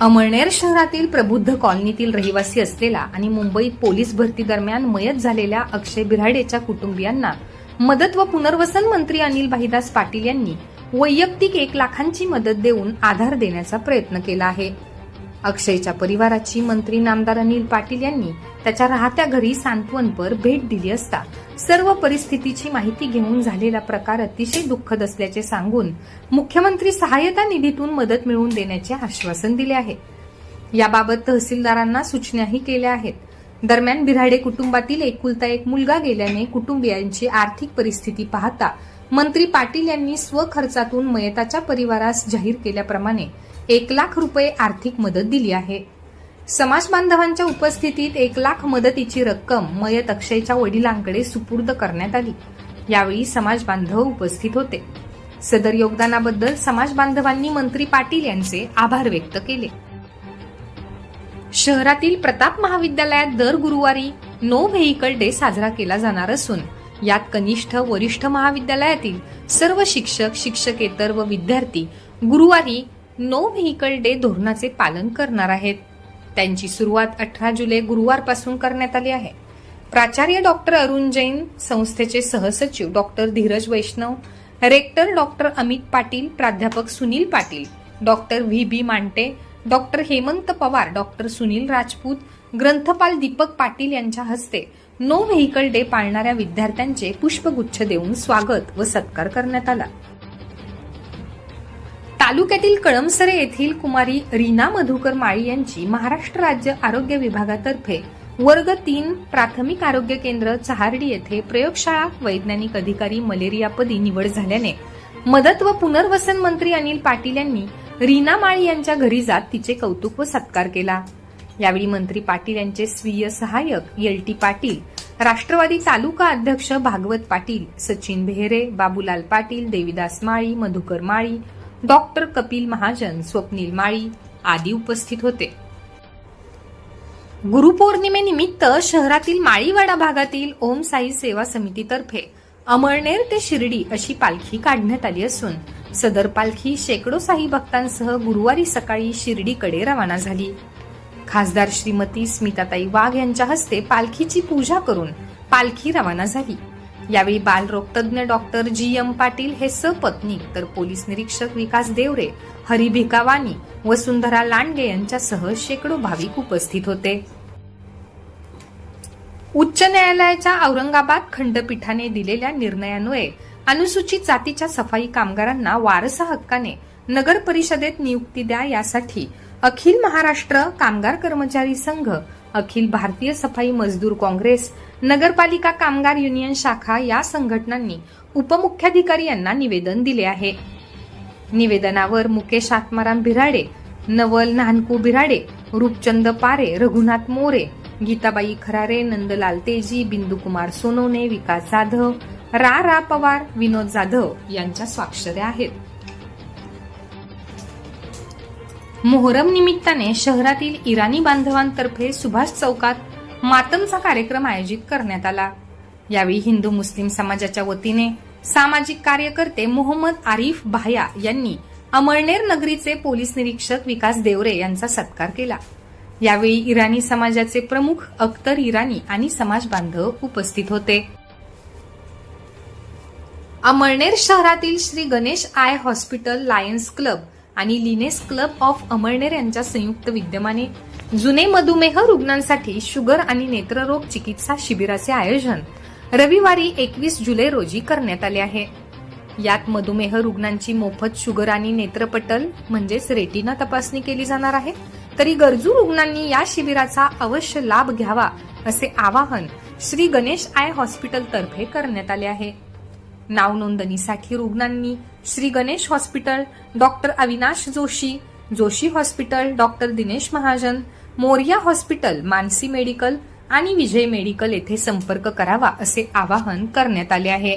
अमळनेर शहरातील प्रबुद्ध कॉलनीतील रहिवासी असलेला आणि मुंबईत पोलीस भरती दरम्यान मयत झालेल्या अक्षय बिराडेच्या कुटुंबियांना मदत व पुनर्वसन मंत्री अनिल भाईदास पाटील यांनी वैयक्तिक एक लाखांची मदत देऊन आधार देण्याचा प्रयत्न केला आहे. अक्षयच्या परिवाराची मंत्री नामदार अनिल पाटील यांनी त्याच्या राहत्या घरी सांत्वनपर भेट दिली असता. सर्व परिस्थितीची माहिती घेऊन झालेला प्रकार अतिशय दुःखद असल्याचे सांगून मुख्यमंत्री सहाय्यता निधीतून मदत मिळवून देण्याचे आश्वासन दिले आहे. याबाबत तहसीलदारांना सूचनाही केल्या आहेत. दरम्यान बिराडे कुटुंबातील एकुलता एक मुलगा गेल्याने कुटुंबियांची आर्थिक परिस्थिती पाहता मंत्री पाटील यांनी स्वखर्चातून मयताच्या परिवारास जाहीर केल्याप्रमाणे एक लाख रुपये आर्थिक मदत दिली आहे. समाज बांधवांच्या उपस्थितीत एक लाख मदतीची रक्कम मयत अक्षयच्या वडिलांकडे सुपूर्द करण्यात आली. यावेळी समाज बांधव उपस्थित होते. सदर योगदानाबद्दल समाज बांधवांनी मंत्री पाटील यांचे आभार व्यक्त केले. शहरातील प्रताप महाविद्यालयात दर गुरुवारी नो व्हेकल डे साजरा केला जाणार असून यात कनिष्ठ वरिष्ठ महाविद्यालयातील सर्व शिक्षक शिक्षकेतर व विद्यार्थी गुरुवारी नो व्हेकल डे धोरणाचे पालन करणार आहेत. त्यांची सुरुवात अठरा जुलै गुरुवारपासून करण्यात आली आहे. प्राचार्य डॉक्टर अरुण जैन संस्थेचे सहसचिव doctor Dhiraj Vaishnav rector doctor Amit Patil प्राध्यापक Sunil Patil doctor V. B. Mante doctor Hemant Pawar doctor Sunil Rajput ग्रंथपाल Deepak Patil यांच्या हस्ते नो व्हेकल डे पाळणाऱ्या विद्यार्थ्यांचे पुष्पगुच्छ देऊन स्वागत व सत्कार करण्यात आला. तालुक्यातील कळमसरे येथील कुमारी रीना मधुकर माळी यांची महाराष्ट्र राज्य आरोग्य विभागातर्फे वर्ग तीन प्राथमिक आरोग्य केंद्र चहारडी येथे प्रयोगशाळा वैज्ञानिक अधिकारी मलेरियापदी निवड झाल्याने मदत व पुनर्वसन मंत्री अनिल पाटील यांनी रीना माळी यांच्या घरी जात तिचे कौतुक व सत्कार केला. यावेळी मंत्री पाटील यांचे स्वीय सहाय्यक एल टी पाटील राष्ट्रवादी तालुका अध्यक्ष भागवत पाटील सचिन बेहरे बाबूलाल पाटील देविदास माळी मधुकर माळी डॉक्टर कपिल महाजन स्वप्नील माळी आदी उपस्थित होते. गुरुपौर्णिमेनिमित्त शहरातील माळीवाडा भागातील ओम साई सेवा समितीतर्फे अमळनेर ते शिर्डी अशी पालखी काढण्यात आली असून सदर पालखी शेकडो साई भक्तांसह गुरुवारी सकाळी शिर्डीकडे रवाना झाली. खासदार श्रीमती स्मिताताई वाघ यांच्या हस्ते पालखीची पूजा करून पालखी रवाना झाली. यावेळी बालरोगतज्ञ डॉक्टर जी एम पाटील हे सपत्नीक तर पोलीस निरीक्षक विकास देवरे हरी भिकावानी वसुंधरा लांडगे यांच्यासह शेकडो भाविक उपस्थित होते. उच्च न्यायालयाच्या औरंगाबाद खंडपीठाने दिलेल्या निर्णयान्वये अनुसूचित जातीच्या सफाई कामगारांना वारसा हक्काने नगर परिषदेत नियुक्ती द्या यासाठी अखिल महाराष्ट्र कामगार कर्मचारी संघ अखिल भारतीय सफाई मजदूर काँग्रेस नगरपालिका कामगार युनियन शाखा या संघटनांनी उपमुख्याधिकारी यांना निवेदन दिले आहे. निवेदनावर मुकेश आत्माराम बिराडे नवल नानकू बिराडे रूपचंद पारे रघुनाथ मोरे गीताबाई खरारे नंदलाल तेजी बिंदुकुमार सोनवणे विकास जाधव रा रा पवार विनोद जाधव यांच्या स्वाक्षऱ्या आहेत. मोहरम निमित्ताने शहरातील इराणी बांधवांतर्फे सुभाष चौकात मातमचा कार्यक्रम आयोजित करण्यात आला. यावेळी हिंदू मुस्लिम समाजाच्या वतीने सामाजिक कार्यकर्ते मोहम्मद आरिफ भाया यांनी अमळनेर नगरीचे पोलीस निरीक्षक विकास देवरे यांचा सत्कार केला. यावेळी इराणी समाजाचे प्रमुख अख्तर इराणी आणि समाज बांधव उपस्थित होते. अमळनेर शहरातील Shri Ganesh eye hospital Lions club आणि लिनेस क्लब ऑफ अमळनेर यांच्या संयुक्त विद्यमाने जुने मधुमेह रुग्णांसाठी शुगर आणि नेत्ररोग चिकित्सा शिबिराचे आयोजन रविवारी एकवीस जुलै रोजी करण्यात आले आहे. यात मधुमेह रुग्णांची मोफत शुगर आणि नेत्रपटल म्हणजेच रेटिना तपासणी केली जाणार आहे. तरी गरजू रुग्णांनी या शिबिराचा अवश्य लाभ घ्यावा असे आवाहन श्री गणेश आय हॉस्पिटल तर्फे करण्यात आले आहे. नाव नोंदणीसाठी रुग्णांनी Shri Ganesh hospital doctor Avinash Joshi Joshi hospital doctor Dinesh Mahajan Morya hospital Mansi medical आणि विजय मेडिकल येथे संपर्क करावा असे आवाहन करण्यात आले आहे.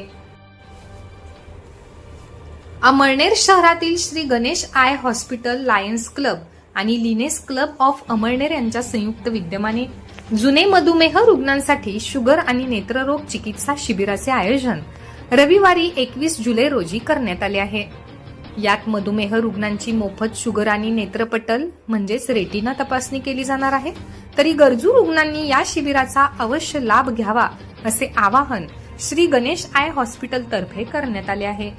अमळनेर शहरातील Shri Ganesh eye hospital Lions club आणि लिनेस क्लब ऑफ अमळनेर यांच्या संयुक्त विद्यमाने जुने मधुमेह रुग्णांसाठी शुगर आणि नेत्ररोग चिकित्सा शिबिराचे आयोजन रविवारी एकवीस जुलै रोजी करण्यात आले आहे. यात मधुमेह रुग्णांची मोफत शुगर आणि नेत्रपटल म्हणजेच रेटिना तपासणी केली जाणार आहे. तरी गरजू रुग्णांनी या शिबिराचा अवश्य लाभ घ्यावा असे आवाहन श्री गणेश आय हॉस्पिटल तर्फे करण्यात आले आहे.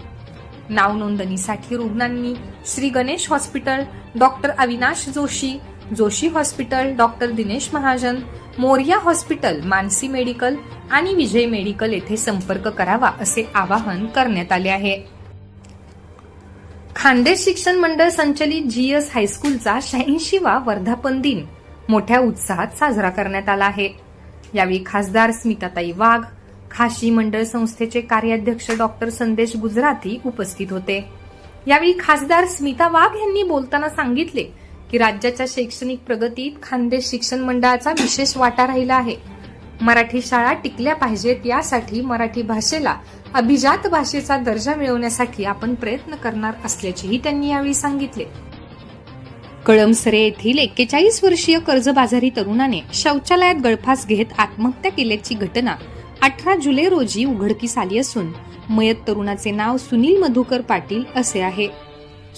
नाव नोंदणीसाठी रुग्णांनी Shri Ganesh hospital doctor Avinash Joshi Joshi hospital doctor Dinesh Mahajan Morya hospital Mansi medical आणि विजय मेडिकल येथे संपर्क करावा असे आवाहन करण्यात आले आहे. खानदेश शिक्षण मंडळ संचलित जी एस हायस्कूलचा शहाऐंशीवा वर्धापन दिन मोठ्या उत्साहात साजरा करण्यात आला आहे. यावेळी खासदार स्मिताताई वाघ खाशी मंडळ संस्थेचे कार्याध्यक्ष डॉक्टर संदेश गुजराती उपस्थित होते. यावेळी खासदार स्मिता वाघ यांनी बोलताना सांगितले की राज्याच्या शैक्षणिक प्रगतीत खानदेश शिक्षण मंडळाचा विशेष वाटा राहिला आहे. मराठी शाळा टिकल्या पाहिजेत यासाठी मराठी भाषेला अभिजात भाषेचा दर्जा मिळवण्यासाठी आपण प्रयत्न करणार असल्याचेही त्यांनी यावेळी सांगितले. कळमसरे येथील एक्केचाळीस वर्षीय कर्जबाजारी तरुणाने शौचालयात गळफास घेत आत्महत्या केल्याची घटना अठरा जुलै रोजी उघडकीस आली असून मयत तरुणाचे नाव सुनील मधुकर पाटील असे आहे.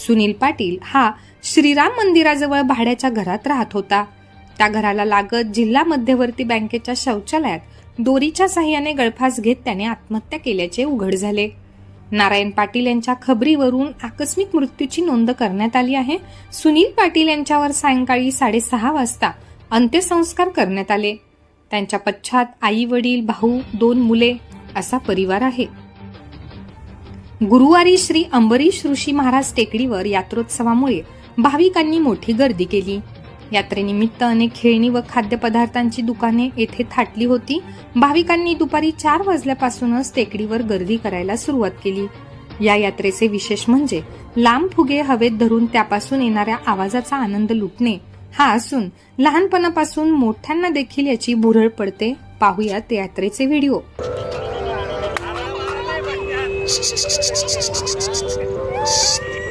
सुनील पाटील हा श्रीराम मंदिराजवळ भाड्याच्या घरात राहत होता. त्या घराला लागत जिल्हा मध्यवर्ती बँकेच्या शौचालयात दोरीच्या साह्याने गळफास घेत त्याने आत्महत्या केल्याचे उघड झाले. नारायण पाटील यांच्या खबरीवरून आकस्मिक मृत्यूची नोंद करण्यात आली आहे. सुनील पाटील यांच्यावर सायंकाळी साडेसहा वाजता अंत्यसंस्कार करण्यात आले. त्यांच्या पश्चात आई वडील भाऊ दोन मुले असा परिवार आहे. गुरुवारी श्री अंबरीश ऋषी महाराज टेकडीवर यात्रोत्सवामुळे भाविकांनी मोठी गर्दी केली. यात्रेनिमित्त अनेक खेळणी व खाद्यपदार्थांची दुकाने येथे थाटली होती. भाविकांनी दुपारी चार वाजल्यापासूनच टेकडीवर गर्दी करायला सुरुवात केली. या यात्रेचे विशेष म्हणजे लांब फुगे हवेत धरून त्यापासून येणाऱ्या आवाजाचा आनंद लुटणे. हा असून लहानपणापासून मोठ्यांना देखील याची भुरळ पडते. पाहूयात यात्रेचे व्हिडिओ.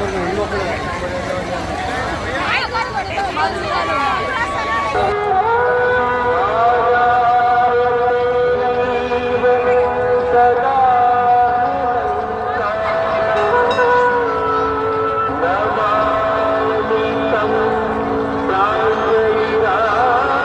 저기 올라가고